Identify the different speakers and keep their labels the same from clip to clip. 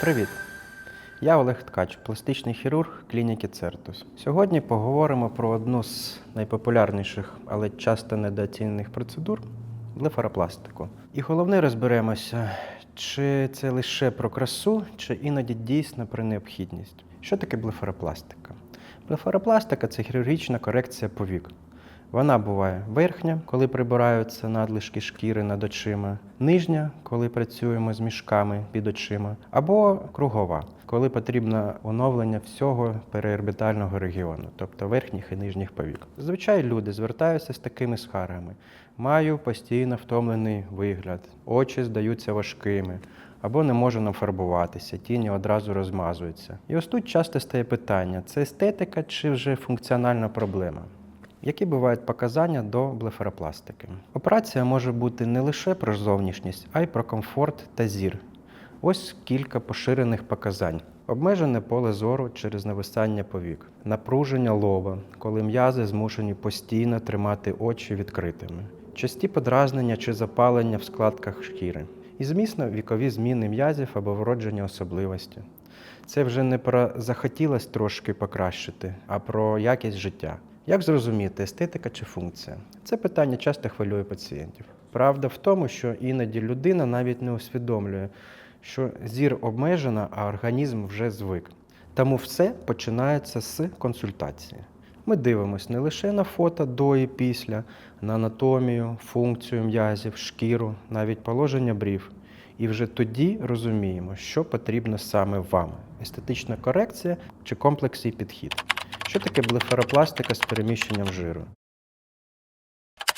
Speaker 1: Привіт! Я Олег Ткач, пластичний хірург клініки Цертус. Сьогодні поговоримо про одну з найпопулярніших, але часто недооцінених процедур блефаропластику. І головне розберемося, чи це лише про красу, чи іноді дійсно про необхідність. Що таке блефаропластика? Блефаропластика це хірургічна корекція повік. Вона буває верхня, коли прибираються надлишки шкіри над очима, нижня, коли працюємо з мішками під очима, або кругова, коли потрібно оновлення всього переорбітального регіону, тобто верхніх і нижніх повік. Зазвичай люди звертаються з такими схарами. Маю постійно втомлений вигляд, очі здаються важкими. Або не можу нафарбуватися, тіні одразу розмазуються. І ось тут часто стає питання: це естетика чи вже функціональна проблема? Які бувають показання до блефаропластики? Операція може бути не лише про зовнішність, а й про комфорт та зір. Ось кілька поширених показань: обмежене поле зору через нависання повік, напруження лоба, коли м'язи змушені постійно тримати очі відкритими, часті подразнення чи запалення в складках шкіри. І, звісно, вікові зміни м'язів або вроджені особливості. Це вже не про захотілося трошки покращити, а про якість життя. Як зрозуміти, естетика чи функція? Це питання часто хвилює пацієнтів. Правда в тому, що іноді людина навіть не усвідомлює, що зір обмежена, а організм вже звик. Тому все починається з консультації. Ми дивимося не лише на фото до і після, на анатомію, функцію м'язів, шкіру, навіть положення брів. І вже тоді розуміємо, що потрібно саме вам: естетична корекція чи комплексний підхід. Що таке блефаропластика з переміщенням жиру?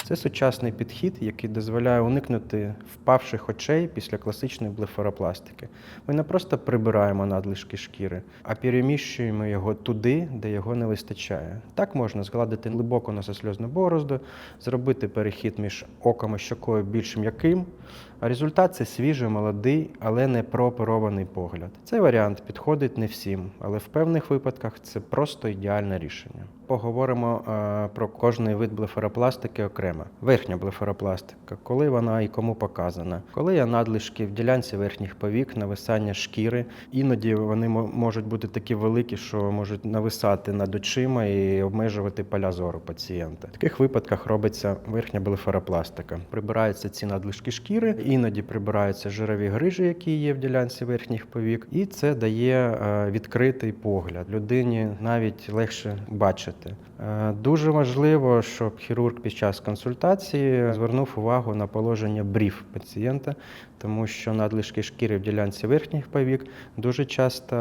Speaker 1: Це сучасний підхід, який дозволяє уникнути впавших очей після класичної блефаропластики. Ми не просто прибираємо надлишки шкіри, а переміщуємо його туди, де його не вистачає. Так можна згладити глибоку нососльозну борозду, зробити перехід між оком і щокою більш м'яким. А результат це свіжий, молодий, але не прооперований погляд. Цей варіант підходить не всім, але в певних випадках це просто ідеальне рішення. Поговоримо е, про кожний вид блефаропластики окремо. Верхня блефаропластика, коли вона і кому показана, коли є надлишки в ділянці верхніх повік, нависання шкіри. Іноді вони мо- можуть бути такі великі, що можуть нависати над очима і обмежувати поля зору пацієнта. В таких випадках робиться верхня блефаропластика. Прибираються ці надлишки шкіри, іноді прибираються жирові грижі, які є в ділянці верхніх повік, і це дає е, відкритий погляд. Людині навіть легше бачити. Е, Дуже важливо, щоб хірург під час консультації звернув увагу на положення брів пацієнта, тому що надлишки шкіри в ділянці верхніх повік дуже часто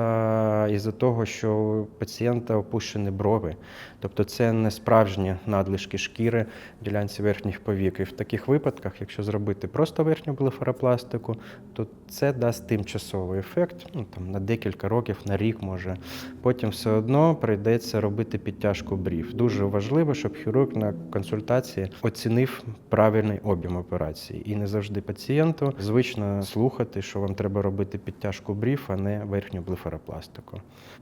Speaker 1: із-за того, що у пацієнта опущені брови, тобто це не справжні надлишки шкіри в ділянці верхніх повік. І в таких випадках, якщо зробити просто верхню блефаропластику, то це дасть тимчасовий ефект, ну там на декілька років, на рік може. Потім все одно прийдеться робити підтяжку брів. Дуже важливо, щоб хірург на консультації оцінив правильний об'єм операції. І не завжди пацієнту звично слухати, що вам треба робити підтяжку брів, а не верхню блефаропластику.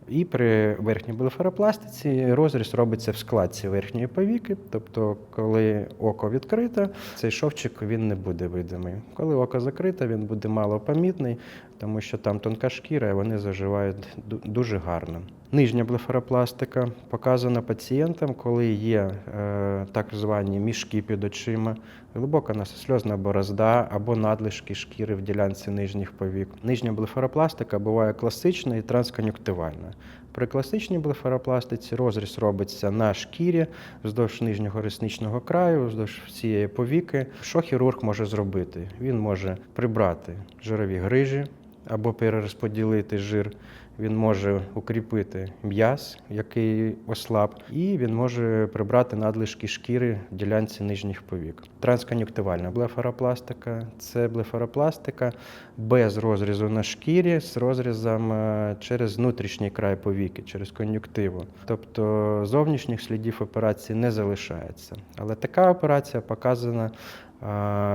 Speaker 1: І при верхній блефаропластиці розріз робиться в складці верхньої повіки, тобто, коли око відкрите, цей шовчик він не буде видимий. Коли око закрите, він буде малопомітний, тому що там тонка шкіра, і вони заживають дуже гарно. Нижня блефаропластика показана пацієнтам, коли є е, так звані мішки під очима, глибока нососльозна борозда або надлишки шкіри в ділянці нижніх повік. Нижня блефаропластика буває класична і транскон'юктивальна. При класичній блефаропластиці розріз робиться на шкірі вздовж нижнього ресничного краю, вздовж всієї повіки. Що хірург може зробити? Він може прибрати жирові грижі або перерозподілити жир. Він може укріпити м'яз, який ослаб, і він може прибрати надлишки шкіри в ділянці нижніх повік. Транскон'юктивальна блефаропластика це блефаропластика без розрізу на шкірі з розрізом е, через внутрішній край повіки, через кон'юктиву. Тобто зовнішніх слідів операції не залишається. Але така операція показана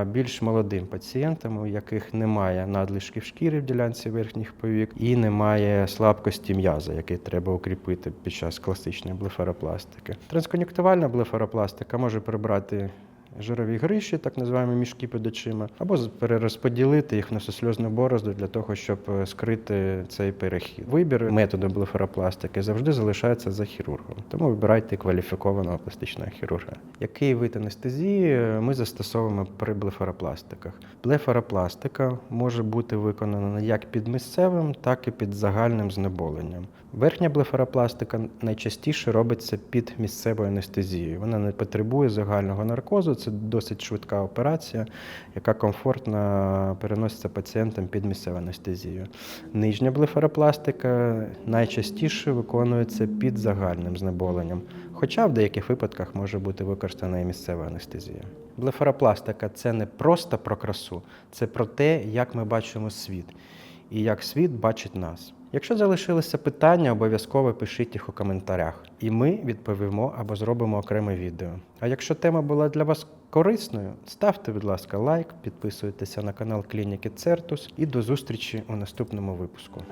Speaker 1: більш молодим пацієнтам, у яких немає надлишків шкіри в ділянці верхніх повік і немає слабкості м'яза, який треба укріпити під час класичної блефаропластики. Транскон'юктивальна блефаропластика може прибрати жирові гриші, так називаємо мішки під очима, або перерозподілити їх в нососльозну борозду для того, щоб е, скрити цей перехід. Вибір методу блефаропластики завжди залишається за хірургом. Тому вибирайте кваліфікованого пластичного хірурга. Який вид анестезії е, ми застосовуємо при блефаропластиках? Блефаропластика може бути виконана як під місцевим, так і під загальним знеболенням. Верхня блефаропластика найчастіше робиться під місцевою анестезією. Вона не потребує загального наркозу. Це досить швидка операція, яка комфортно переноситься пацієнтам під місцевою анестезією. Нижня блефаропластика найчастіше виконується під загальним знеболенням, хоча в деяких випадках може бути використана і місцева анестезія. Блефаропластика це не просто про красу, це про те, як ми бачимо світ і як світ бачить нас. Якщо залишилися питання, обов'язково пишіть їх у коментарях, і ми відповімо або зробимо окреме відео. А якщо тема була для вас корисною, ставте, будь ласка, лайк, підписуйтеся на канал Клініки Цертус і до зустрічі у наступному випуску.